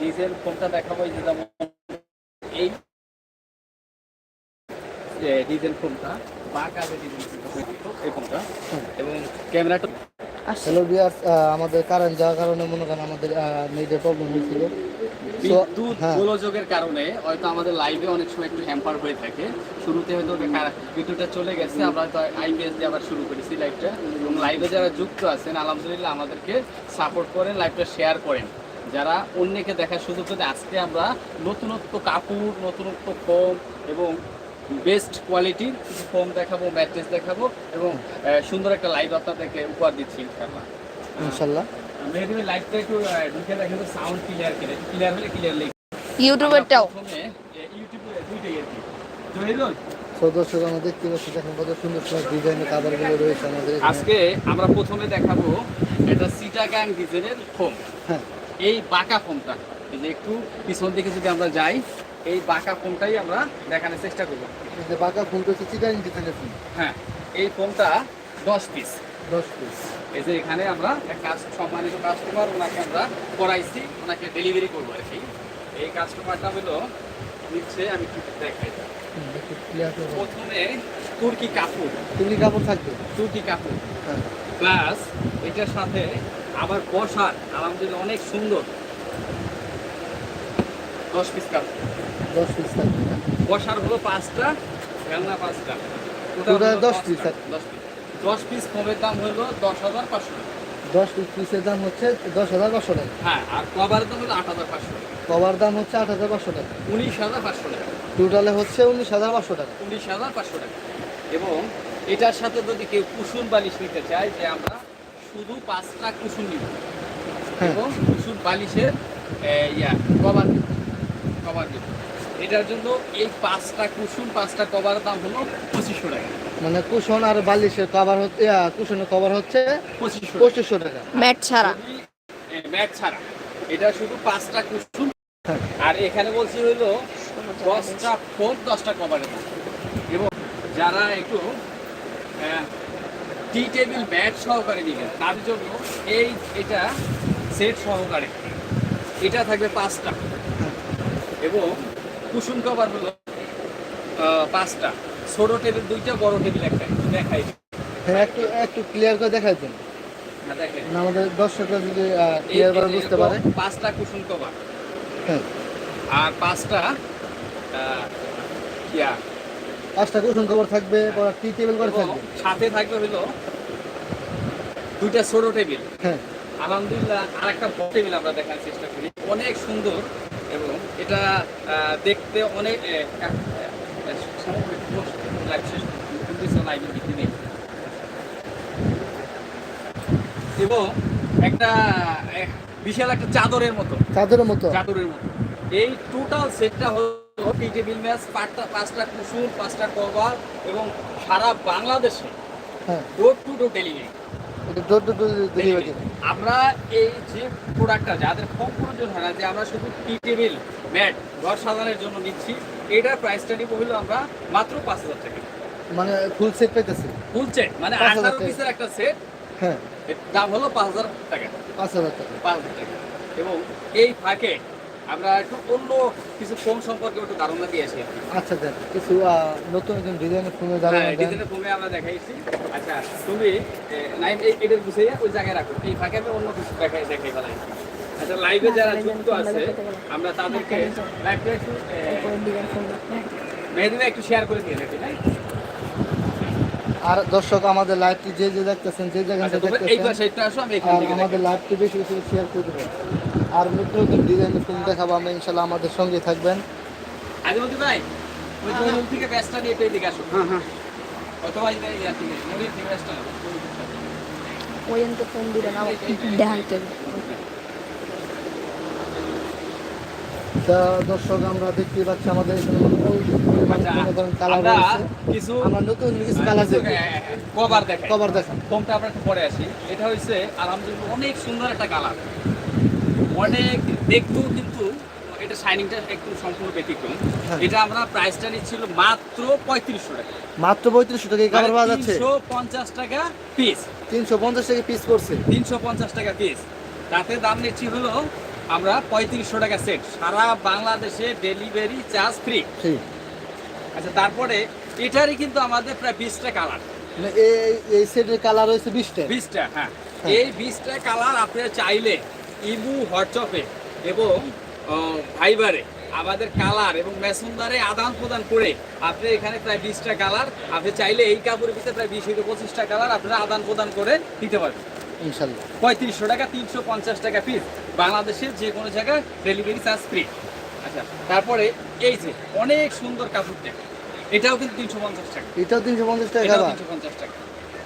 Diesel ফোনটা দেখাবো যে যেমন এই ডিজেল ফোনটা বাঁকা যে ডিজেল এই ফোনটা এবং ক্যামেরাটা হ্যালো বিয়ার্স আমাদের কারেন্ট যাওয়ার কারণে মনে করেন আমাদের নেটের প্রবলেম হয়েছিল। বিদ্যুৎ হ্যাঁ। গোলযোগের কারণে হয়তো আমাদের লাইভে অনেক সময় একটু হ্যাম্পার হয়ে থাকে। শুরুতে হয়তো বিদ্যুৎটা চলে গেছে আমরা হয়তো আইপিএস দিয়ে আবার শুরু করেছি লাইভটা এবং লাইভে যারা যুক্ত আছেন আলহামদুলিল্লাহ আমাদেরকে সাপোর্ট করেন লাইভটা শেয়ার করেন। যারা অন্যকে দেখার সুযোগ যদি আজকে আমরা নতুনত্ব কাপড় নতুনত্ব ফোম এবং বেস্ট কোয়ালিটির কিছু ফোম দেখাবো ম্যাট্রেস দেখাবো এবং সুন্দর একটা লাইভ আপনাদেরকে উপহার দিচ্ছি ইনশাআল্লাহ। ইনশাল্লাহ মেহেদি ভাই লাইভটা একটু ঢুকে দেখেন তো সাউন্ড ক্লিয়ার করে ক্লিয়ার হলে ক্লিয়ার লেগে ইউটিউবেরটাও। ইউটিউবে দুইটাই আর কি। জহিরুল? তো দর্শক আমরা দেখতে কত সুন্দর সুন্দর ডিজাইনের কাভারগুলো রয়েছে আমাদের আজকে আমরা প্রথমে দেখাবো এটা সিটাগাং ডিজেলের ফোম। হ্যাঁ। এই বাঁকা ফোনটা। এই যে একটু পিছন দিকে যদি আমরা যাই এই বাঁকা ফোমটাই আমরা দেখানোর চেষ্টা করব। এই যে বাঁকা ফোন করছে চিটাইন ডিজাইনের ফোন। হ্যাঁ এই ফোমটা দশ পিস দশ পিস এই যে এখানে আমরা এক কাজ সম্মানিত কাস্টমার ওনাকে আমরা করাইছি ওনাকে ডেলিভারি করব আর কি। এই কাস্টমারটা হলো নিচ্ছে আমি একটু দেখাই। প্রথমে তুর্কি কাপড়। তুমি কাপড় থাকবে? তুর্কি কাপড়। হ্যাঁ। প্লাস এটার সাথে আবার বসার আলহামদুলিল্লাহ অনেক সুন্দর। দশ পিস কাপড় দশ পিস। বসার হলো পাঁচটা খেলনা পাঁচটা। দশ piece দশ পিস দশ পিস ফোমের দাম হলো দশ হাজার পাঁচশো টাকা। দশ পিস পিসের দাম হচ্ছে দশ হাজার পাঁচশো টাকা। হ্যাঁ আর দাম হলো আট হাজার পাঁচশো টাকা। কভার দাম হচ্ছে আট হাজার পাঁচশো টাকা। উনিশ হাজার পাঁচশো টাকা। টোটালে হচ্ছে উনিশ হাজার পাঁচশো টাকা। উনিশ হাজার পাঁচশো টাকা। এবং এটার সাথে যদি কেউ কুসুন বালিশ নিতে চায় যে আমরা শুধু পাঁচটা কুসুন নিব। হ্যাঁ। এবং কুসুন বালিশের ইয়া কভার কভার নিব। এটার জন্য এই পাঁচটা কুসুন পাঁচটা কভারের দাম হলো পঁচিশশো টাকা। মানে কুশন আর বালিশের কভার হচ্ছে ইয়া, কুশনের কভার হচ্ছে পঁচিশশো পঁচিশশো টাকা। ম্যাট ছাড়া। ম্যাট ছাড়া। এটা শুধু পাঁচটা কুসুন হ্যাঁ। আর এখানে বলছি হলো দশটা ফোন দশটা কভারের এবং যারা একটু টি টেবিল ব্যাট সহকারে দিবেন। তার জন্য এই এটা সেট সহকারে। এটা থাকবে পাঁচটা। এবং কুসুম কভার হলো পাঁচটা। ছোট টেবিল দুইটা বড় টেবিল একটা। দেখাই। হ্যাঁ একটু একটু ক্লিয়ার করে দেখাই দেন হ্যাঁ, দেখেন। আমাদের দর্শকরা যদি ক্লিয়ার করে বুঝতে পারে। পাঁচটা কুসুম কভার হ্যাঁ। আর পাঁচটা ইয়া পাঁচটা কুশন কভার থাকবে টি টেবিল করে থাকবে। সাথে থাকবে হলো দুইটা ছোট টেবিল। হ্যাঁ। আলহামদুলিল্লাহ আর একটা বড় টেবিল আমরা দেখার চেষ্টা করি। অনেক সুন্দর এবং এটা দেখতে অনেক এবং একটা বিশাল একটা চাদরের মতো। চাদরের মতো। চাদরের মতো। এই টোটাল সেটটা হলো টি টেবিল ম্যাচ পাঁচটা পাঁচটা কুসুম পাঁচটা কভার এবং সারা বাংলাদেশে হ্যাঁ। Door to door delivery door to door delivery আমরা এই যে প্রোডাক্টটা যাদের কম প্রয়োজন হয় না যে আমরা শুধু টি টেবিল ম্যাট ঘর সাজানোর জন্য নিচ্ছি এটার প্রাইসটা নিব হলো আমরা মাত্র পাঁচ হাজার টাকা। মানে ফুল সেট পাইতেছে? ফুল সেট মানে 5,000 আঠারো পিসের একটা সেট হ্যাঁ। দাম হলো পাঁচ হাজার টাকা। পাঁচ হাজার টাকা। পাঁচ হাজার টাকা। এবং এই ফাঁকে আমরা একটু অন্য কিছু ফোন সম্পর্কে একটু ধারণা দিয়ে আসি আচ্ছা দেন কিছু নতুন নতুন ডিজাইনের ফোনের ধারণা হ্যাঁ, ডিজাইনের ফোনে আমরা দেখাইছি। আচ্ছা তুমি নাইম এই এটার গুছিয়ে ওই জায়গায় রাখো। এই ফাঁকে আমি অন্য কিছু দেখাই দেখাই ফেলাই। আচ্ছা লাইভে যারা যুক্ত আছে আমরা তাদেরকে লাইভটা একটু এ, একটু শেয়ার করে দিয়ে রাখি না আর দর্শক আমাদের লাইভটি যে যে দেখতেছেন যে জায়গা আচ্ছা থেকে দেখতেছেন আমাদের লাইভটি বেশি বেশি শেয়ার করে দেবেন। আর নতুন নতুন ডিজাইনের ফোন দেখাবো আমরা ইনশাল্লাহ আমাদের সঙ্গে থাকবেন। ভাই ওই থেকে ব্যাসটা নিয়ে এদিকে আসো। হ্যাঁ হ্যাঁ। অথবা এই যে থেকে মনির থেকে ব্যাসটা। নাও। ওই ফোন দিলেন আমার দেখাইতে তা দর্শক আমরা দেখতে পাচ্ছি আমাদের আচ্ছা, মনে করেন কালার কিছু আমরা নতুন কিছু কালার কভার দেখাই। কভার দেখান। ফোনটা আমরা একটু পরে আসি। এটা হচ্ছে আলহামদুলিল্লাহ অনেক সুন্দর একটা কালার অনেক দেখতেও কিন্তু এটা শাইনিংটা একটু সম্পূর্ণ ব্যতিক্রম। হ্যাঁ। এটা আমরা প্রাইসটা নিচ্ছিল মাত্র পঁয়ত্রিশশো টাকা। মাত্র পঁয়ত্রিশশো টাকা এই কালার পাওয়া যাচ্ছে। তিনশো পঞ্চাশ টাকা পিস তিনশো পঞ্চাশ টাকা পিস করছে তিনশো পঞ্চাশ টাকা পিস তাতে দাম নিচ্ছি হলো আমরা পঁয়ত্রিশশো টাকা সেট সারা বাংলাদেশে ডেলিভারি চার্জ ফ্রি আচ্ছা তারপরে এটারই কিন্তু আমাদের প্রায় বিশটা কালার মানে এই এই সেটের কালার হয়েছে বিশটা? বিশটা হ্যাঁ। হ্যাঁ। এই বিশটা কালার আপনারা চাইলে ইমু হোয়াটসঅ্যাপে এবং আহ, ভাইবারে আমাদের কালার এবং মেসেঞ্জারে আদান প্রদান করে আপনি এখানে প্রায় বিশটা কালার আপনি চাইলে এই কাপড়ের ভিতরে প্রায় বিশ থেকে পঁচিশটা কালার আপনারা আদান প্রদান করে দিতে পারবেন। ইনশাল্লাহ। পঁয়ত্রিশশো টাকা তিনশো পঞ্চাশ টাকা পিস বাংলাদেশের যে কোনো জায়গায় ডেলিভারি চার্জ ফ্রি আচ্ছা তারপরে এই যে অনেক সুন্দর কাপড়টা এটাও কিন্তু তিনশো পঞ্চাশ টাকা। এটাও তিনশো পঞ্চাশ টাকা। তিনশো পঞ্চাশ টাকা।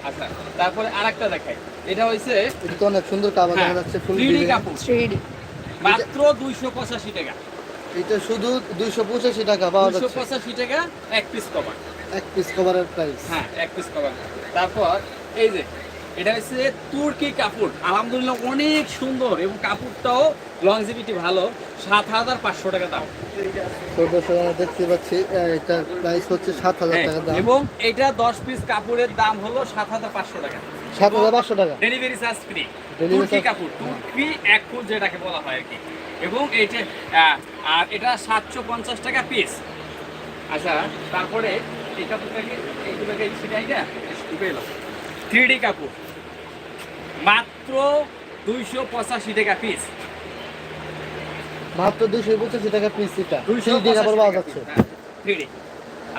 আচ্ছা তারপরে আরেকটা দেখাই। এটা হয়েছে এটা তো অনেক সুন্দর কালার দেখা যাচ্ছে ফুল 3D কাপড়। থ্রি মাত্র দুইশো পঁচাশি টাকা। এটা শুধু দুইশো পঁচাশি টাকা পাওয়া দুইশো পঁচাশি টাকা এক পিস কভার এক পিস কভারের প্রাইস হ্যাঁ এক পিস কভার তারপর এই যে এটা হচ্ছে তুর্কি কাপড়। আলহামদুলিল্লাহ অনেক সুন্দর এবং কাপড়টাও লংজিভিটি ভালো সাত হাজার পাঁচশো টাকা দাম। তো দেখতে পাচ্ছি প্রাইস হচ্ছে সাত হাজার হ্যাঁ, টাকা দাম। এবং এটা দশ পিস কাপড়ের দাম হলো সাত হাজার পাঁচশো টাকা। সাত হাজার পাঁচশো টাকা। ডেলিভারি চার্জ ফ্রি তুর্কি কাপড় তুর্কি এক ফুট যেটাকে বলা হয় আর কি। এবং এইটা আর এটা সাতশো পঞ্চাশ টাকা পিস আচ্ছা তারপরে এই কাপড়টাকে এইগুলোকে না থ্রি ডি কাপড়। মাত্র দুইশো পঁচাশি টাকা পিস মাত্র দুইশো পঁচাশি টাকা পিস এটা। দুইশো কাপড় পাওয়া যাচ্ছে।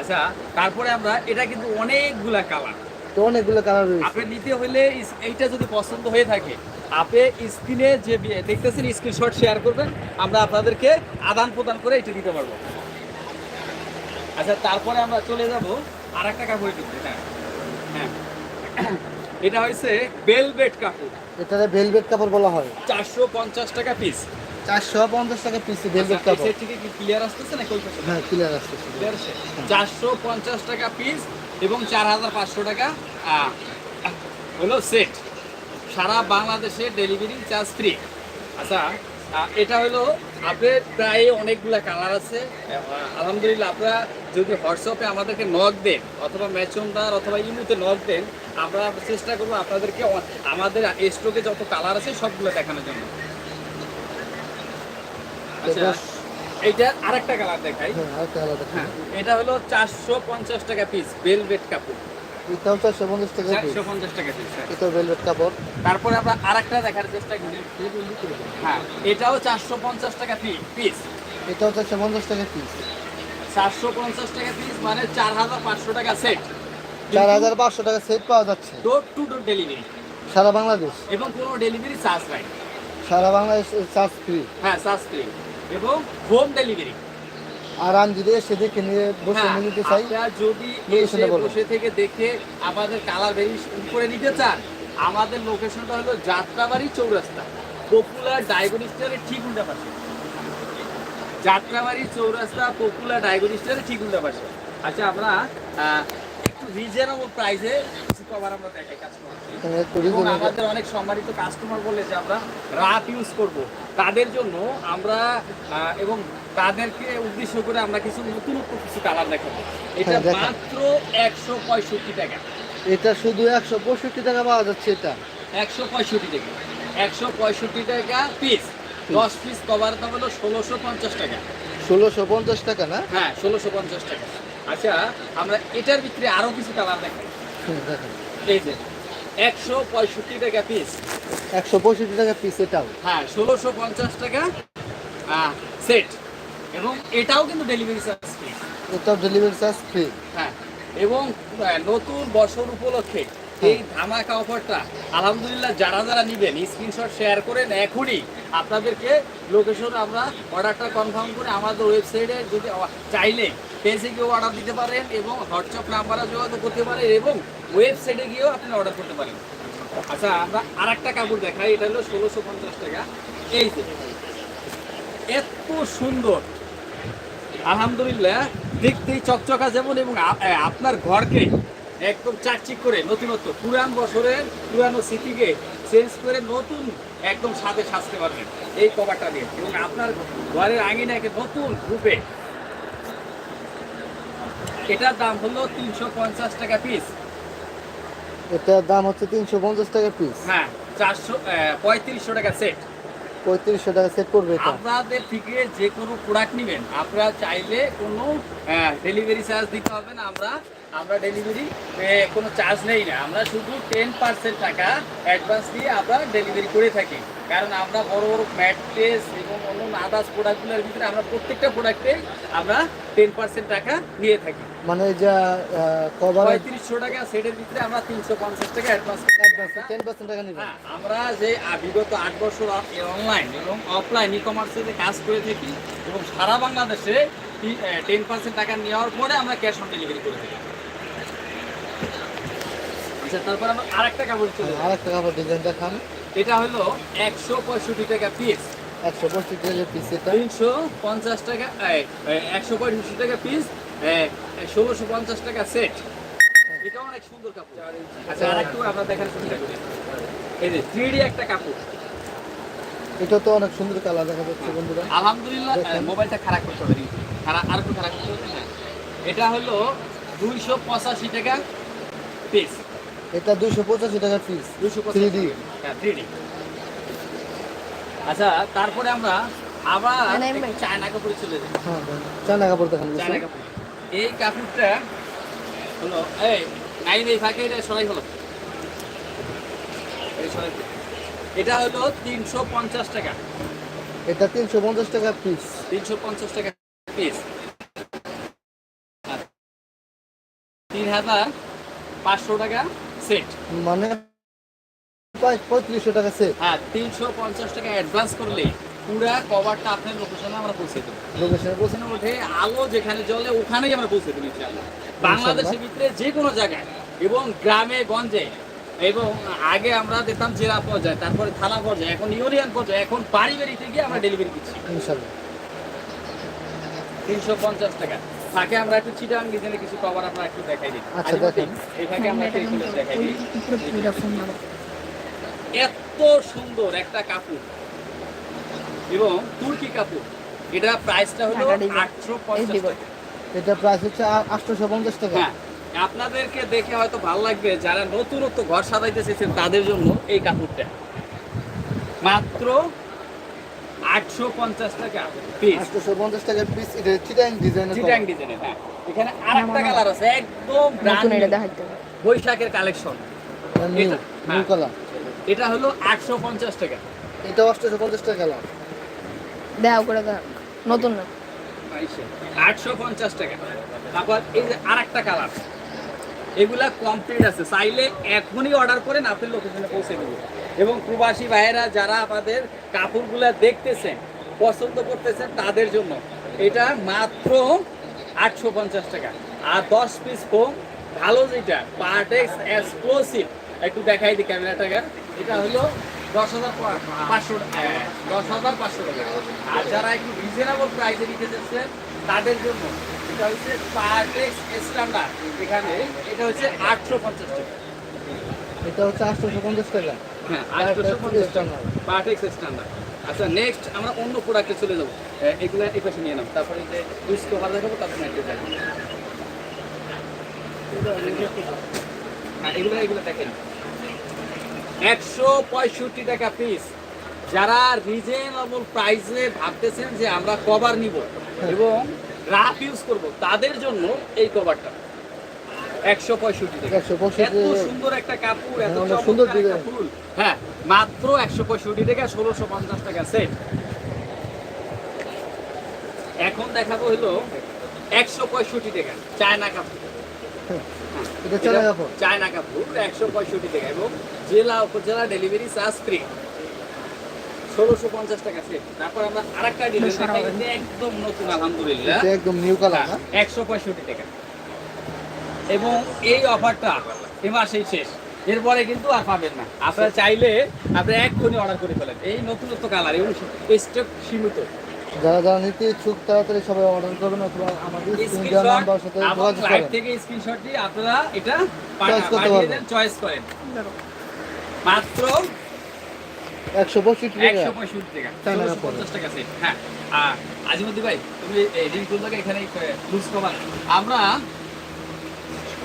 আচ্ছা তারপরে আমরা এটা কিন্তু অনেকগুলা কালার তো অনেকগুলো কালার রয়েছে। আপনি নিতে হলে এইটা যদি পছন্দ হয়ে থাকে আপনি স্ক্রিনে যে দেখতেছেন স্ক্রিনশট শেয়ার করবেন আমরা আপনাদেরকে আদান প্রদান করে এটা দিতে পারব। আচ্ছা তারপরে আমরা চলে যাব আর একটা কাপড় ঢুকতে হ্যাঁ হ্যাঁ। এটা হয়েছে বেলভেট কাপড়। এটাকে ভেলভেট কাপড় বলা হয়। চারশো পঞ্চাশ টাকা পিস চারশো পঞ্চাশ টাকা পিস ভেলভেট কাপড়। থেকে কি ক্লিয়ার আসতেছে না কই? হ্যাঁ ক্লিয়ার আসতেছে। চারশো পঞ্চাশ টাকা পিস এবং চার হাজার পাঁচশো টাকা হলো সেট সারা বাংলাদেশে ডেলিভারি চার্জ ফ্রি আচ্ছা এটা হলো আপনার প্রায় অনেকগুলা কালার আছে। আলহামদুলিল্লাহ আপনারা যদি হোয়াটসঅ্যাপে আমাদেরকে নক দেন অথবা ম্যাচন্দার অথবা ইমুতে নক দেন আমরা চেষ্টা করব আপনাদেরকে আমাদের স্টকে যত কালার আছে সবগুলো দেখানোর জন্য। আচ্ছা এইটা আরেকটা কালার দেখাই। হ্যাঁ হ্যাঁ এটা হলো চারশো পঞ্চাশ টাকা পিস বেলভেট কাপড়। এটাও চারশো পঞ্চাশ টাকা চারশো পঞ্চাশ টাকা পিস এটাও ভেলভেট কাপড়। তারপরে আমরা আরেকটা দেখার চেষ্টা করি। হ্যাঁ এটাও চারশো পঞ্চাশ টাকা পিস এটাও চারশো পঞ্চাশ টাকা পিস চারশো পঞ্চাশ টাকা পিস মানে চার হাজার পাঁচশো টাকা সেট চার হাজার পাঁচশো টাকা সেট পাওয়া যাচ্ছে। ডোর টু ডোর ডেলিভারি সারা বাংলাদেশ। এবং কোনো ডেলিভারি চার্জ নাই। সারা বাংলাদেশ চার্জ ফ্রি হ্যাঁ চার্জ ফ্রি এবং হোম ডেলিভারি আর আমি যদি এসে দেখে নিয়ে বসে হ্যাঁ, নিতে চাই। যদি এসে বসে থেকে দেখে আমাদের কালার ভেরি করে নিতে চান আমাদের লোকেশনটা হলো যাত্রাবাড়ি চৌরাস্তা পপুলার ডায়াগনিস্টারের ঠিক উল্টা পাশে। যাত্রাবাড়ি চৌরাস্তা পপুলার ডায়াগনিস্টারের ঠিক উল্টা পাশে। আচ্ছা আমরা একটু রিজনেবল প্রাইসে কভার আমরা দেখাই কাস্টমার reasonable- আমাদের অনেক সম্মানিত কাস্টমার বলে যে আমরা রাত ইউজ করব। তাদের জন্য আমরা এবং তাদেরকে উদ্দেশ্য করে আমরা কিছু নতুনত্ব কিছু কালার দেখাবো। এটা হ্যাঁ, মাত্র একশো পঁয়ষট্টি টাকা। এটা শুধু একশো পঁয়ষট্টি টাকা পাওয়া যাচ্ছে এটা। একশো পঁয়ষট্টি টাকা। একশো পঁয়ষট্টি টাকা পিস দশ পিস কভার দাম হলো ষোলোশো পঞ্চাশ টাকা। ষোলোশো পঞ্চাশ টাকা না? হ্যাঁ ষোলোশো পঞ্চাশ টাকা। আচ্ছা আমরা এটার ভিতরে আরও কিছু কালার দেখাই। হুম, দেখেন। এই যে একশো পঁয়ষট্টি টাকা পিস একশো পঁয়ষট্টি টাকা পিস এটাও। হ্যাঁ ষোলোশো পঞ্চাশ টাকা সেট এবং এটাও কিন্তু ডেলিভারি চার্জ ফ্রি এটাও ডেলিভারি চার্জ ফ্রি হ্যাঁ এবং নতুন বছর উপলক্ষে এই ধামাকা অফারটা আলহামদুলিল্লাহ যারা যারা নেবেন স্ক্রিনশট শেয়ার করেন এখনই। আপনাদেরকে লোকেশন আমরা অর্ডারটা কনফার্ম করে আমাদের ওয়েবসাইটে যদি চাইলে পেজে গিয়েও অর্ডার দিতে পারেন এবং হোয়াটসঅ্যাপ নাম্বারে যোগাযোগ করতে পারেন এবং ওয়েবসাইটে গিয়েও আপনি অর্ডার করতে পারেন। আচ্ছা আমরা আর একটা কাপড় দেখাই এটা হলো ষোলোশো পঞ্চাশ টাকা। এই যে এত সুন্দর। আলহামদুলিল্লাহ দেখতেই চকচকা যেমন এবং আপনার ঘরকে একদম চাকচিক করে নতুনত্ব পুরান বছরের পুরানো স্মৃতিকে চেঞ্জ করে নতুন একদম সাথে সাজতে পারবেন এই কভারটা দিয়ে। এবং আপনার ঘরের আঙিনাকে নতুন রূপে। এটার দাম হলো তিনশো পঞ্চাশ টাকা পিস এটার দাম হচ্ছে তিনশো পঞ্চাশ টাকা পিস হ্যাঁ চারশো পঁয়ত্রিশশো টাকা সেট পঁয়ত্রিশশো টাকা সেট করবে আপনাদের থেকে যে কোনো প্রোডাক্ট নেবেন, আপনারা চাইলে কোনো ডেলিভারি চার্জ দিতে হবে না। আমরা আমরা ডেলিভারি কোনো চার্জ নেই না। আমরা শুধু টেন পার্সেন্ট টাকা অ্যাডভান্স দিয়ে আমরা ডেলিভারি করে থাকি। কারণ আমরা বড় বড় ম্যাট্রেস এবং অন্য আদার্স প্রোডাক্টগুলোর ভিতরে আমরা প্রত্যেকটা প্রোডাক্টে আমরা টেন পার্সেন্ট টাকা নিয়ে থাকি। মানে যা কভার পঁয়ত্রিশশো টাকা সেটের ভিতরে আমরা তিনশো পঞ্চাশ টাকা অ্যাডভান্স টেন পার্সেন্ট টাকা হ্যাঁ, আমরা যে বিগত আট বছর অনলাইন এবং অফলাইন ই কমার্সে যে কাজ করে থাকি এবং সারা বাংলাদেশে টেন পার্সেন্ট টাকা নেওয়ার পরে আমরা ক্যাশ অন ডেলিভারি করে থাকি। আচ্ছা তারপর আমরা আরেকটা কাপড় চলে যাব। আর একটা কাপড় ডিজাইন দেখান। এটা হলো একশো পঁয়ষট্টি টাকা পিস একশো পঁয়ষট্টি টাকা পিস এটা? তিনশো পঞ্চাশ টাকা একশো পঁয়ষট্টি টাকা পিস ষোলোশো পঞ্চাশ টাকা সেট এটা অনেক সুন্দর কাপড়। আচ্ছা আরেকটু আমরা দেখার চেষ্টা করি। এই যে থ্রি একটা কাপড়। এটা তো অনেক সুন্দর কালার দেখা যাচ্ছে বন্ধুরা। আলহামদুলিল্লাহ। মোবাইলটা খারাপ করতে হবে। খারাপ আর একটু খারাপ করতে হ্যাঁ। এটা হলো দুইশো পঁচাশি টাকা পিস এটা দুইশো পঁচাশি টাকা পিস দুইশো 3D হ্যাঁ থ্রি তারপরে তারপরে আমরা আবার না, চায়না কাপড়ে চলে যাই হ্যাঁ চায়না কাপড় দেখান চায়না কাপড়। এই কাপড়টা হলো এই নাই নেই ফাঁকে এটা সরাই হলো। এই সরাই এটা হলো তিনশো পঞ্চাশ টাকা। এটা তিনশো পঞ্চাশ টাকা পিস তিনশো পঞ্চাশ টাকা পিস তিন হাজার পাঁচশো টাকা। সেট। মানে পঁয়ত্রিশশো টাকা সেট হ্যাঁ তিনশো পঞ্চাশ টাকা অ্যাডভান্স করলে পুরা কভারটা আপনার লোকেশনে আমরা পৌঁছে দেবো। লোকেশনে বলছেন ওখানে আলো যেখানে জ্বলে ওখানেই আমরা পৌঁছে দেবো ইনশাআল্লাহ। বাংলাদেশের ভিতরে যে কোনো জায়গায় এবং গ্রামে গঞ্জে এবং আগে আমরা দেখতাম জেলা পর্যায়ে তারপরে থানা পর্যায়ে এখন ইউনিয়ন পর্যায়ে এখন বাড়ি বাড়ি থেকে আমরা ডেলিভারি দিচ্ছি। ইনশাল্লাহ তিনশো পঞ্চাশ টাকা। আমরা একটু চিটাং ডিজাইনে কিছু কভার আমরা একটু দেখাই দিই আচ্ছা, দেখান। এই আমরা একটু দেখাই দিই। এত সুন্দর একটা কাপড়। এবং তুর্কি কাপড়। এটা প্রাইসটা হলো টাকা দিবেন। আটশো এই পঞ্চাশ দিবেন। টাকা। এটা প্রাইস হচ্ছে আটশোশো পঞ্চাশ টাকা। হ্যাঁ আপনাদেরকে দেখে হয়তো ভালো লাগবে যারা নতুনত্ব ঘর সাজাইতে চেয়েছেন তাদের জন্য এই কাপড়টা। মাত্র আটশো পঞ্চাশ টাকা পিস টাকা পিস এটা চিটাং ডিজাইনের চিটাং ডিজাইনের হ্যাঁ। এখানে আরেকটা কালার আছে একদম নতুন এটা দেখাইতে বৈশাখের কালেকশন নিউ এটা, নিউ হ্যাঁ। কালার এটা হলো আটশো পঞ্চাশ টাকা। এটা আটশোশো পঞ্চাশ টাকা কালার দেখা করে দেখ নতুন না। আটশো পঞ্চাশ টাকা। তারপর এই যে আরেকটা কালার এগুলা কমপ্লিট আছে। চাইলে এখনই অর্ডার করেন আপনার লোকেশনে পৌঁছে দেবো। এবং প্রবাসী ভাইয়েরা যারা আমাদের কাপড়গুলা দেখতেছেন পছন্দ করতেছেন তাদের জন্য এটা মাত্র আটশো পঞ্চাশ টাকা। আর দশ পিস ফোম ভালো যেটা পার্টেক্স এক্সক্লুসিভ একটু দেখাই দিই ক্যামেরাটাকে এটা হলো দশ হাজার পাঁচশো হ্যাঁ, দশ হাজার পাঁচশো টাকা। আর যারা একটু রিজনেবল প্রাইসে নিতে চাচ্ছেন তাদের জন্য এটা হচ্ছে পার্টেক্স স্ট্যান্ডার্ড এখানে। এটা হচ্ছে আটশো পঞ্চাশ টাকা। এটা হচ্ছে আটশোশো পঞ্চাশ টাকা। হ্যাঁ পঞ্চাশ টাকা। স্ট্যান্ডার্ড আচ্ছা নেক্সট আমরা অন্য প্রোডাক্টে চলে যাব। এগুলো এই পাশে নিয়ে তারপরে যে দুইশ কভার দেখাবো তারপরে দেখাবো হ্যাঁ এগুলো এগুলো দেখেন। একশো পঁয়ষট্টি টাকা পিস যারা রিজনেবল প্রাইসে ভাবতেছেন যে আমরা কভার নিব এবং রাফ ইউজ করব তাদের জন্য এই কভারটা একশো পঁয়ষট্টি এত সুন্দর একটা কাপড় এত হ্যাঁ, সুন্দর ফুল। হ্যাঁ মাত্র একশো পঁয়ষট্টি টাকা ষোলোশো পঞ্চাশ টাকা সেট এখন দেখাবো হলো একশো পঁয়ষট্টি টাকা চায়না চায়না কাপড়। চায়না কাপড় একশো পঁয়ষট্টি টাকা এবং জেলা উপজেলা ডেলিভারি চার্জ ফ্রি ষোলোশো পঞ্চাশ টাকা সেট তারপর আমরা আরেকটা ডিজাইন একদম নতুন আলহামদুলিল্লাহ। একদম নিউ কালার একশো পঁয়ষট্টি টাকা। এবং এই অফারটা এ মাসেই শেষ। এরপরে কিন্তু আর পাবেন না। আপনারা চাইলে আপনারা এক্ষুনি অর্ডার করে ফেলেন। এই নতুনত্ব কালার এবং স্টক সীমিত। যারা যারা নিতে ইচ্ছুক তাড়াতাড়ি সবাই অর্ডার করবেন অথবা আমাদের স্ক্রিন নাম্বার সাথে যোগাযোগ করেন। থেকে স্ক্রিনশট দিয়ে আপনারা এটা Choice করতে পারবেন। চয়েস করেন। মাত্র একশো পঁয়ষট্টি একশো পঁয়ষট্টি টাকা। চায়না ষোলোশো কাপড়। পঞ্চাশ টাকা সেট হ্যাঁ আজিমুদ্দি ভাই তুমি এই এখানে লুজ কভার আমরা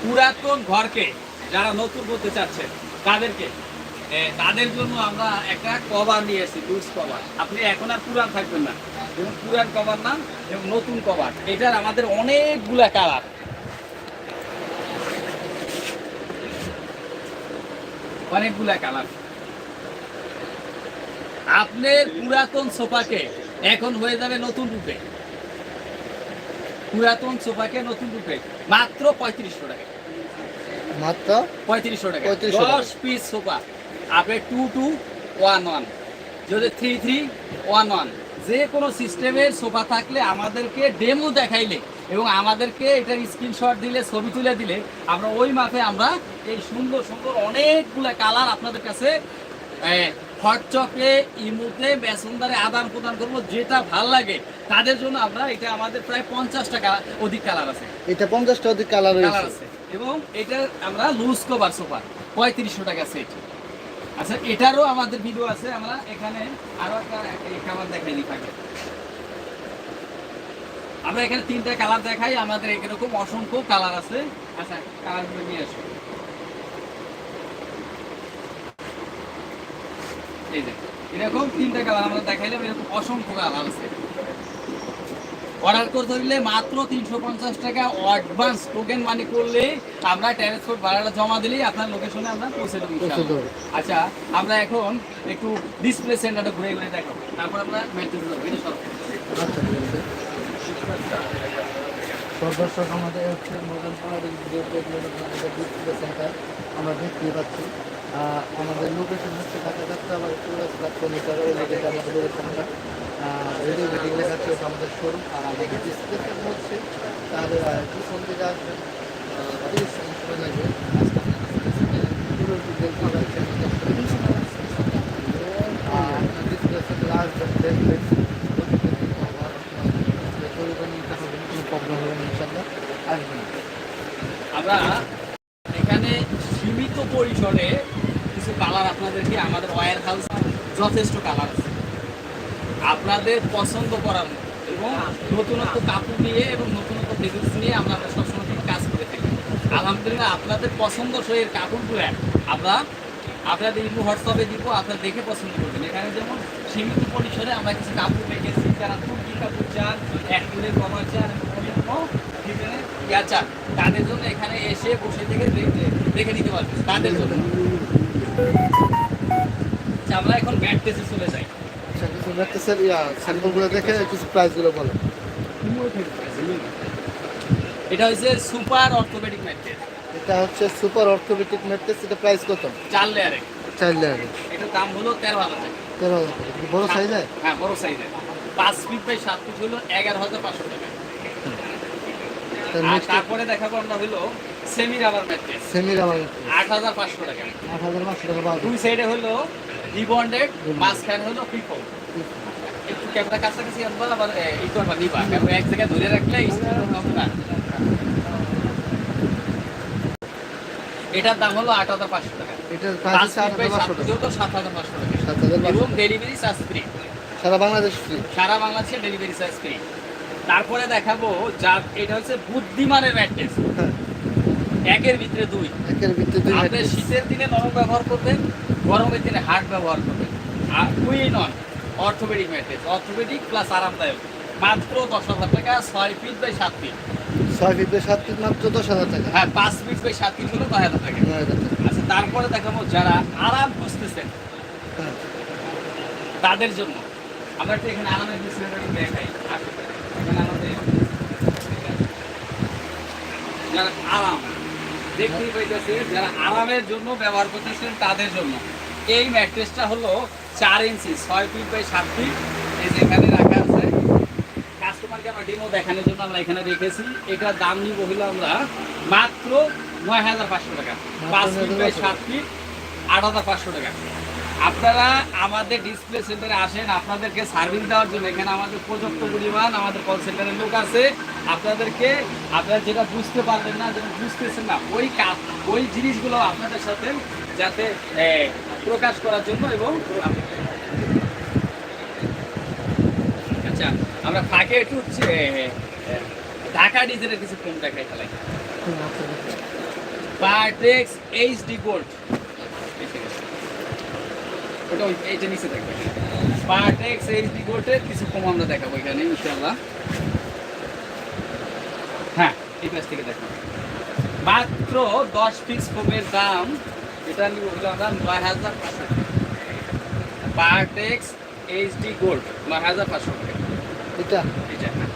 পুরাতন ঘরকে যারা নতুন করতে চাচ্ছেন তাদেরকে তাদের জন্য আমরা একটা কভার নিয়ে এসেছি লুজ কভার। আপনি এখন আর পুরান থাকবেন না। এবং পুরান কভার না এবং নতুন কভার। এটার আমাদের অনেকগুলা কালার। অনেকগুলা কালার। আপনার পুরাতন সোফাকে এখন হয়ে যাবে নতুন রূপে। পুরাতন সোফাকে নতুন রূপে। মাত্র পঁয়ত্রিশশো টাকা। মাত্র? পঁয়ত্রিশশো টাকা। 3500 দশ পিস সোফা। আপনি টু টু ওয়ান ওয়ান যদি থ্রি থ্রি ওয়ান ওয়ান যে কোনো সিস্টেমের সোফা থাকলে আমাদেরকে ডেমো দেখাইলে এবং আমাদেরকে এটার স্ক্রিনশট দিলে ছবি তুলে দিলে আমরা ওই মাপে আমরা এই সুন্দর সুন্দর অনেকগুলো কালার আপনাদের কাছে হটচকে ইমুতে বেসনদারে আদান প্রদান করব যেটা ভালো লাগে। তাদের জন্য আমরা এটা আমাদের প্রায় পঞ্চাশ টাকা অধিক কালার আছে। এটা পঞ্চাশটা অধিক কালার আছে। এবং এটা আমরা লুজ কভার সোফা পঁয়ত্রিশশো টাকা সেট আচ্ছা এটারও আমাদের ভিডিও আছে আমরা এখানে আরও একটা কালার দেখাই নি থাকে আমরা এখানে তিনটা কালার দেখাই আমাদের এরকম অসংখ্য কালার আছে। আচ্ছা কালারগুলো নিয়ে আসো এই যে এরকম তিনটা কালার আমরা দেখাইলাম এরকম অসংখ্য কালার আছে। অর্ডার করতে হলে মাত্র তিনশো পঞ্চাশ টাকা অ্যাডভান্স টোকেন মানি করলে আমরা ট্রান্সপোর্ট ভাড়াটা জমা দিলেই আপনার লোকেশনে আমরা পৌঁছে দেবো। আচ্ছা আমরা এখন একটু ডিসপ্লে সেন্টারটা ঘুরে ঘুরে দেখাবো। তারপর আমরা মেট্রিক যাব এটা সব। ঠিক আছে তো দর্শক আমাদের হচ্ছে মোবাইল ফোনের ডিসপ্লে সেন্টার আমরা দেখতে পাচ্ছি। আমাদের লোকেশন হচ্ছে ঢাকা প্ল্যাটফর্ম হিসাবে আমাদের লোকেশনটা রেডিও মিটিং লেখাচ্ছে ওটা আমাদের শোরুম আর আমাদের ডিসপ্লেশন হচ্ছে, তাহলে পিছন দিকে আসবেন। সমস্যা লাগবে। পুরো ডিটেলস পাচ্ছেন আর ডিসপ্লে সেন্টার আসবেন দেখবেন পরিবহন নিতে হবে কোনো প্রবলেম হবে না ইনশাল্লাহ আসবেন আমরা এখানে সীমিত পরিসরে কিছু কালার আপনাদেরকে আমাদের ওয়ার হাউস যথেষ্ট কালার আছে। আপনাদের পছন্দ করার এবং নতুনত্ব কাপড় নিয়ে এবং নতুনত্ব ফেব্রিক্স নিয়ে আমরা সবসময় কাজ করে থাকি। আলহামদুলিল্লাহ, আপনাদের পছন্দসই এর কাপড়গুলো আমরা আপনাদের ইমু হোয়াটসঅ্যাপে দিব, আপনারা দেখে পছন্দ করবেন। এখানে যেমন সীমিত পরিসরে আমরা কিছু কাপড় রেখেছি যারা তুর্কি কাপড় চান, এক ফুলের কভার চান, ইয়া চান, তাদের জন্য এখানে এসে বসে থেকে দেখে- নিতে পারবেন, তাদের জন্য। আমরা এখন ম্যাট্রেসে চলে যাই। কিছু ইয়া স্যাম্পলগুলো দেখে কিছু প্রাইসগুলো বলো। এটা হচ্ছে সুপার অর্থোপেডিক ম্যাট্রেস এটা হচ্ছে সুপার অর্থোপেটিক ম্যাট্রেস এটা প্রাইস কত? চার লেয়ারে চার লেয়ারের এটার দাম হলো তেরো হাজার তেরো হাজার বড় সাইজ হয় বড় সাইজের পাঁচ ফিট বাই সাত ফিট হলো এগারো হাজার পাঁচশো টাকা। তারপরে দেখাবো আমরা হলো semi rubber mattress semi rubber আট হাজার পাঁচশো টাকা। পাওয়া দুই সাইডে হলো রিবন্ডেড মাঝখানে হলো পিপল একটু ক্যামেরা কাছাকাছি আনবা আবার এ, করবা নিবা। কারণ এক জায়গায় ধরে রাখলে হবে না। এটার দাম হলো আট হাজার পাঁচশো টাকা। এটার পাঁচ আট হাজার পাঁচশো সাত টাকা। সাত হাজার পাঁচশো টাকা। সাত হাজার এবং ডেলিভারি চার্জ ফ্রি সারা বাংলাদেশ ফ্রি সারা বাংলাদেশে ডেলিভারি চার্জ ফ্রি তারপরে দেখাবো যা এটা হচ্ছে বুদ্ধিমানের ম্যাট্রেস একের ভিতরে দুই। একের ভিত্তি দুই আপনি শীতের দিনে নরম ব্যবহার করবেন গরমের দিনে হার্ড ব্যবহার করবেন। আর দুই non orthopaedic mattress orthopaedic plus আরামদায়ক। মাত্র দশ হাজার টাকা ছয় ফিট বাই সাত ফিট ছয় ফিট বাই সাত ফিট মাত্র দশ হাজার টাকা। হ্যাঁ পাঁচ ফিট বাই সাত ফিট হলো নয় হাজার টাকা। নয় আচ্ছা তারপরে দেখাবো যারা আরাম খুঁজতেছেন। হ্যাঁ। তাদের জন্য। আমরা একটু এখানে আরামের একটু দেখাই। এখানে আমাদের যারা আরাম। দেখতেই পাইতেছে যারা আরামের জন্য ব্যবহার করতেছেন তাদের জন্য। এই ম্যাট্রেসটা হলো চার ইঞ্চি ছয় ফিট বাই সাত ফিট এই যে এখানে রাখা আছে। কাস্টমারকে আমরা ডেমো দেখানোর জন্য আমরা এখানে রেখেছি। এটার দাম নিব হলো আমরা মাত্র নয় হাজার পাঁচশো টাকা। পাঁচ ফিট বাই সাত ফিট আট হাজার পাঁচশো টাকা। আপনারা আমাদের ডিসপ্লে সেন্টারে আসেন আপনাদেরকে সার্ভিস দেওয়ার জন্য। এখানে আমাদের পর্যাপ্ত পরিমাণ আমাদের কল সেন্টারের লোক আছে। আপনাদেরকে আপনারা যেটা বুঝতে পারবেন না, যেটা বুঝতেছেন না, ওই কাজ, ওই জিনিসগুলো আপনাদের সাথে যাতে প্রকাশ করার জন্য এবং আচ্ছা আমরা ফাঁকে একটু ঢাকা ডিজেলের কিছু ফোন দেখাই ফেলাই পার্টেক্স এইচডি গোল্ড ওটা এইটা নিচে থাকবে স্পার্টেক্স এইচডি গোল্ডের কিছু কম আমরা দেখাবো এখানে, ইনশাআল্লাহ। হ্যাঁ এই পাশ থেকে দেখো। মাত্র দশ পিস ফোমের দাম এটা হলো আমরা নয় হাজার পাঁচশো পার্টেক্স এইচডি গোল্ড নয় হাজার পাঁচশো টাকা। এটা? এটা হ্যাঁ।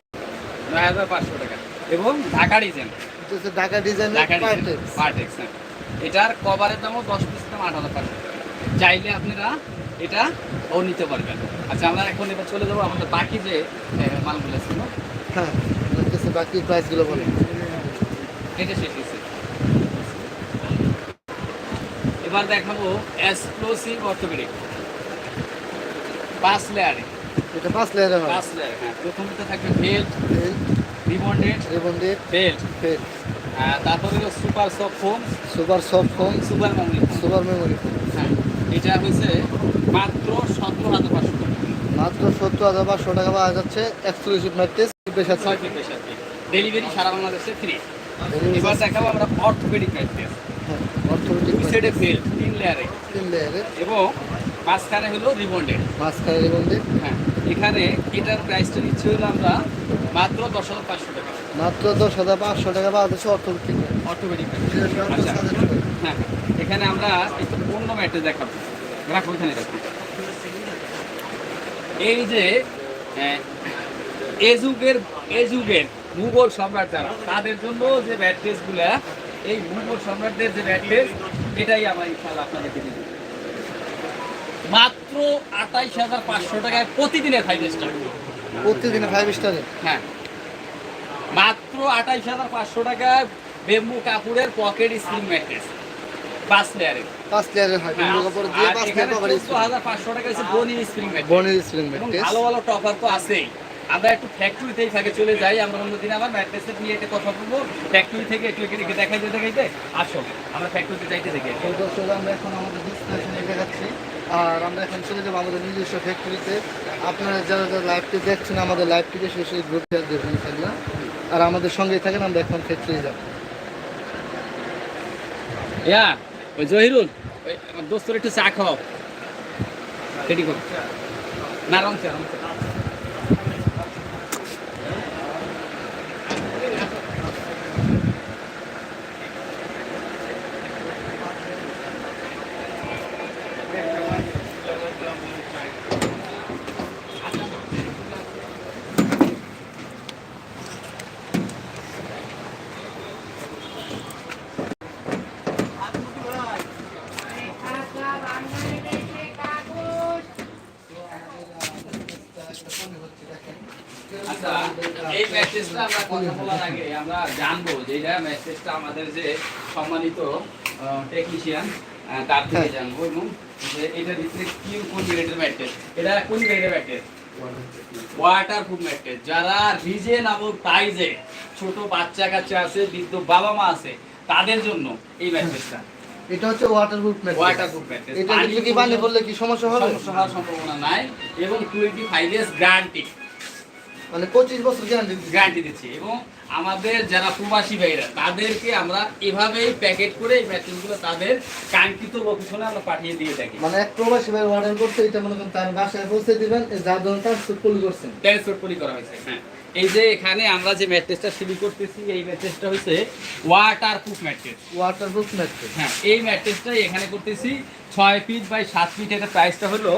নয় হাজার পাঁচশো টাকা। এবং ঢাকা ডিজাইন। ঢাকা ডিজাইন পার্টেক্স হ্যাঁ। এটার কভারের দামও দশ পিস দাম আট হাজার পাঁচশো টাকা। চাইলে আপনারা এটা ও নিতে পারবেন। আচ্ছা আমরা এখন এবার চলে যাব আমাদের বাকি যে মালগুলো ছিল হ্যাঁ বাকি প্রাইসগুলো বলে এটা এবার দেখাবো এক্সপ্লোসিভ অর্থোপেডিক পাঁচ লেয়ারে এটা পাঁচ লেয়ারের হবে। পাঁচ লেয়ার হ্যাঁ। প্রথমত থাকবে belt rebonded rebonded belt felt তারপরে হলো super soft foam super soft foam super memory super memory হ্যাঁ এটা হচ্ছে মাত্র সতেরো হাজার পাঁচশো টাকা। মাত্র সত্তর হাজার পাঁচশো টাকা পাওয়া যাচ্ছে এক্সক্লুসিভ ম্যাট্রেস পেশা ছয় ফিটের সাথে ডেলিভারি সারা বাংলাদেশে ফ্রি এবার দেখাবো আমরা অর্থোপেডিক ম্যাট্রেস অর্থোপেডিক সাইডে বেল্ট তিন লেয়ারে তিন লেয়ারের এবং মাঝখানে হলো রিবন্ডেড মাঝখানে রিবন্ডেড হ্যাঁ এখানে এটার প্রাইসটা নিচ্ছে হলো আমরা মাত্র দশ হাজার পাঁচশো টাকা। মাত্র দশ হাজার পাঁচশো টাকা পাওয়া যাচ্ছে অর্থোপেডিক অর্থোপেডিক হ্যাঁ এখানে আমরা একটু অন্য ম্যাটে দেখাবো। রাখো এখানে রাখো। এই যে এ যুগের এ যুগের মুঘল সম্রাট যারা তাদের জন্য যে ম্যাট্রেসগুলা এই মুঘল সম্রাটদের যে ম্যাট্রেস এটাই আমার ইনশাল্লাহ আপনাদেরকে দিয়ে দেব। মাত্র আঠাইশ হাজার পাঁচশো টাকায় প্রতিদিনের ফাইভ স্টার প্রতিদিনে ফাইভ স্টারে হ্যাঁ। মাত্র আঠাইশ হাজার পাঁচশো টাকায় বেম্বু কাপড়ের পকেট স্প্রিং ম্যাট্রেস পাঁচ লেয়ারের পাঁচ লেয়ারের হয় বিভিন্ন কাপড় দিয়ে পাঁচ লেয়ার পাঁচশো টাকা হচ্ছে বনি স্প্রিং ম্যাট্রেস বনের স্প্রিং ম্যাট্রেস ভালো ভালো টপার তো আছেই। আমরা একটু ফ্যাক্টরিতেই থাকে চলে যাই আমরা অন্যদিন আবার ম্যাট্রেসের নিয়ে একটা কথা বলব। ফ্যাক্টরি থেকে একটু এখানে দেখাইতে দেখাইতে আসো। আমরা ফ্যাক্টরিতে যাইতে দেখে। তো দর্শক আমরা এখন আমাদের ডিসপ্লেশনে দেখাচ্ছি আর আমরা এখন চলে যাব আমাদের নিজস্ব ফ্যাক্টরিতে আপনারা যারা যারা লাইভটি দেখছেন আমাদের লাইভটি বেশি বেশি গ্রুপে দেবেন ইনশাল্লাহ আর আমাদের সঙ্গেই থাকেন আমরা এখন ফ্যাক্টরি যাব। ইয়া ওই জহিরুল ওই দোস্তর একটু চা খাও। রেডি করো। না রং চা রং চা। আচ্ছা এই মেসেজটা আমরা কথা বলার আগে আমরা জানব যে এটা মেসেজটা আমাদের যে সম্মানিত টেকনিশিয়ান তার থেকে জানব এবং যে এটা কি কোন গ্রেডের ম্যাট্রেস এটা কোন গ্রেডের ম্যাট্রেস ওয়াটার প্রুফ ম্যাট্রেস যারা রিজনেবল প্রাইজে ছোট বাচ্চা কাচ্চা আছে বৃদ্ধ বাবা মা আছে তাদের জন্য এই ম্যাট্রেসটা এটা হচ্ছে ওয়াটারপ্রুফ ম্যাট্রেস ওয়াটারপ্রুফ ম্যাট্রেস এটা যদি কি পানি পড়লে কি সমস্যা হবে? সমস্যা হওয়ার সম্ভাবনা নাই এবং টোয়েন্টি ফাইভ ইয়ার্স গ্যারান্টি মানে পঁচিশ বছর গ্যারান্টি দিচ্ছি। এবং আমাদের যারা প্রবাসী ভাইরা তাদেরকে আমরা এভাবেই প্যাকেট করে এই ম্যাট্রেসগুলো তাদের কাঙ্ক্ষিত লোকেশনে আমরা পাঠিয়ে দিয়ে থাকি। মানে এক প্রবাসী ভাই অর্ডার করছে এটা মনে করেন তার বাসায় পৌঁছে দিবেন যার জন্য ফুল করছেন। ট্রান্সপোর্ট পলি করা হয়েছে হ্যাঁ। এই যে এখানে আমরা যে ম্যাট্রেসটা শুরু করতেছি এই ম্যাট্রেসটা হচ্ছে waterproof mattress waterproof mattress হ্যাঁ এই ম্যাট্রেসটাই এখানে করতেছি ছয় ফিট বাই সাত ফিট এটা প্রাইসটা হলো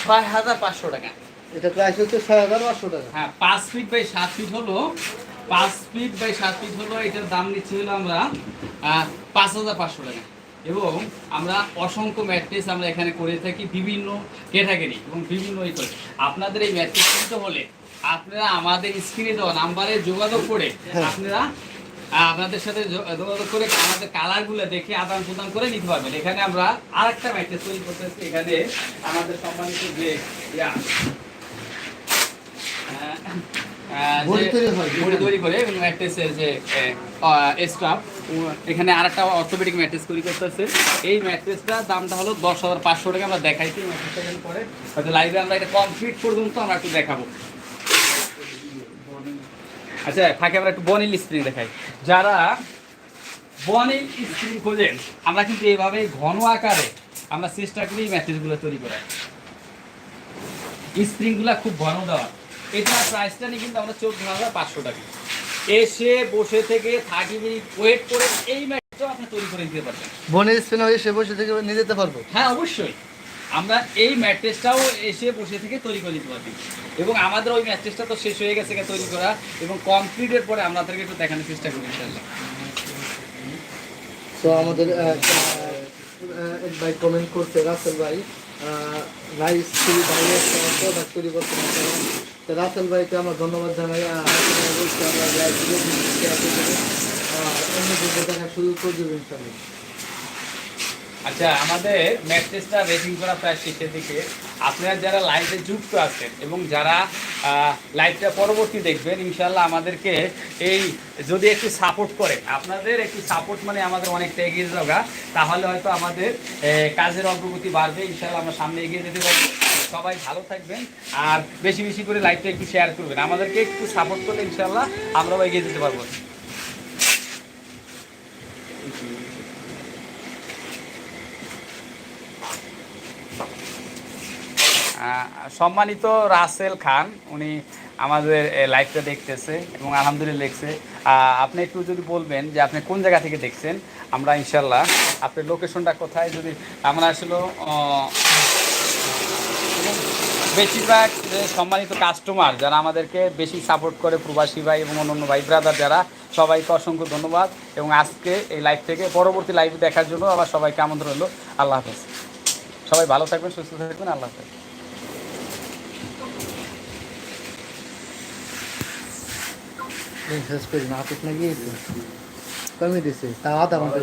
ছয় হাজার পাঁচশো টাকা। এটা প্রাইস হচ্ছে ছয় হাজার পাঁচশো টাকা। হ্যাঁ পাঁচ ফিট বাই সাত ফিট হলো পাঁচ ফিট বাই সাত ফিট হলো এটার দাম নিচ্ছি হলো আমরা পাঁচ হাজার পাঁচশো টাকা। এবং আমরা অসংখ্য ম্যাট্রেস আমরা এখানে করে থাকি বিভিন্ন ক্যাটাগরি এবং বিভিন্ন ই করে। আপনাদের এই ম্যাট্রেস কিনতে হলে আপনারা আমাদের স্ক্রিনে দেওয়া নাম্বারে যোগাযোগ করে আপনারা আপনাদের সাথে যোগাযোগ করে আমাদের কালারগুলো দেখে আদান প্রদান করে নিতে পারবেন। এখানে আমরা আরেকটা ম্যাট্রেস তৈরি করতেছি। এখানে আমাদের সম্মানিত যে ইয়া, যে- আমরা একটু আচ্ছা আমরা একটু বনিল স্প্রিং দেখাই। যারা বনিল স্প্রিং খোঁজেন, আমরা কিন্তু এইভাবে ঘন আকারে আমরা চেষ্টা করি ম্যাট্রেসগুলো তৈরি করার। স্প্রিংগুলো খুব ঘন দেওয়া এটা প্রাইসটা নিয়ে কিন্তু আমরা চোদ্দ হাজার পাঁচশো টাকা। এসে বসে থেকে থার্টি মিনিট ওয়েট করে এই ম্যাট্রেসটাও আপনি তৈরি করে দিতে পারবেন। বনের স্পেনে এসে বসে থেকে নিয়ে যেতে পারব? হ্যাঁ অবশ্যই। আমরা এই ম্যাট্রেসটাও এসে বসে থেকে তৈরি করে দিতে পারি এবং আমাদের ওই ম্যাট্রেসটা তো শেষ হয়ে গেছে তৈরি করা এবং কমপ্লিটের পরে আমরা তাদেরকে একটু দেখানোর চেষ্টা করি ইনশাল্লাহ তো আমাদের এক ভাই কমেন্ট করছে রাসেল ভাই। নাইস খুবই একটা প্রোডাক্ট তৈরি করতে পারছে তো রাসেল ভাইকে আমরা ধন্যবাদ জানাই। আমরা অন্য দেখার সুযোগ করে ইনশাল্লাহ আচ্ছা আমাদের ম্যাট্রেসটা রেটিং করা প্রায় শেষের দিকে। আপনারা যারা লাইভে যুক্ত আছেন এবং যারা লাইভটা পরবর্তী দেখবেন ইনশাল্লাহ আমাদেরকে এই যদি একটু সাপোর্ট করে, আপনাদের একটু সাপোর্ট মানে আমাদের অনেকটা এগিয়ে যাওয়া তাহলে হয়তো আমাদের কাজের অগ্রগতি বাড়বে ইনশাল্লাহ আমরা সামনে এগিয়ে যেতে পারব। সবাই ভালো থাকবেন আর বেশি বেশি করে লাইভটা একটু শেয়ার করবেন। আমাদেরকে একটু সাপোর্ট করলে ইনশাল্লাহ আমরাও এগিয়ে যেতে পারব। সম্মানিত রাসেল খান উনি আমাদের লাইভটা দেখতেছে এবং আলহামদুলিল্লাহ আহ, আপনি একটু যদি বলবেন যে আপনি কোন জায়গা থেকে দেখছেন আমরা ইনশাল্লাহ আপনার লোকেশনটা কোথায় যদি আমরা আসলে বেশিরভাগ সম্মানিত কাস্টমার যারা আমাদেরকে বেশি সাপোর্ট করে প্রবাসী ভাই এবং অন্যান্য ভাই ব্রাদার যারা সবাইকে অসংখ্য ধন্যবাদ এবং আজকে এই লাইভ থেকে পরবর্তী লাইভ দেখার জন্য আবার সবাইকে আমন্ত্রণ হলো আল্লাহ হাফেজ। সবাই ভালো থাকবেন সুস্থ থাকবেন আল্লাহ হাফেজ। শেষ করি না আপনি গিয়েছে কমে দিছে তা আধা ঘণ্টা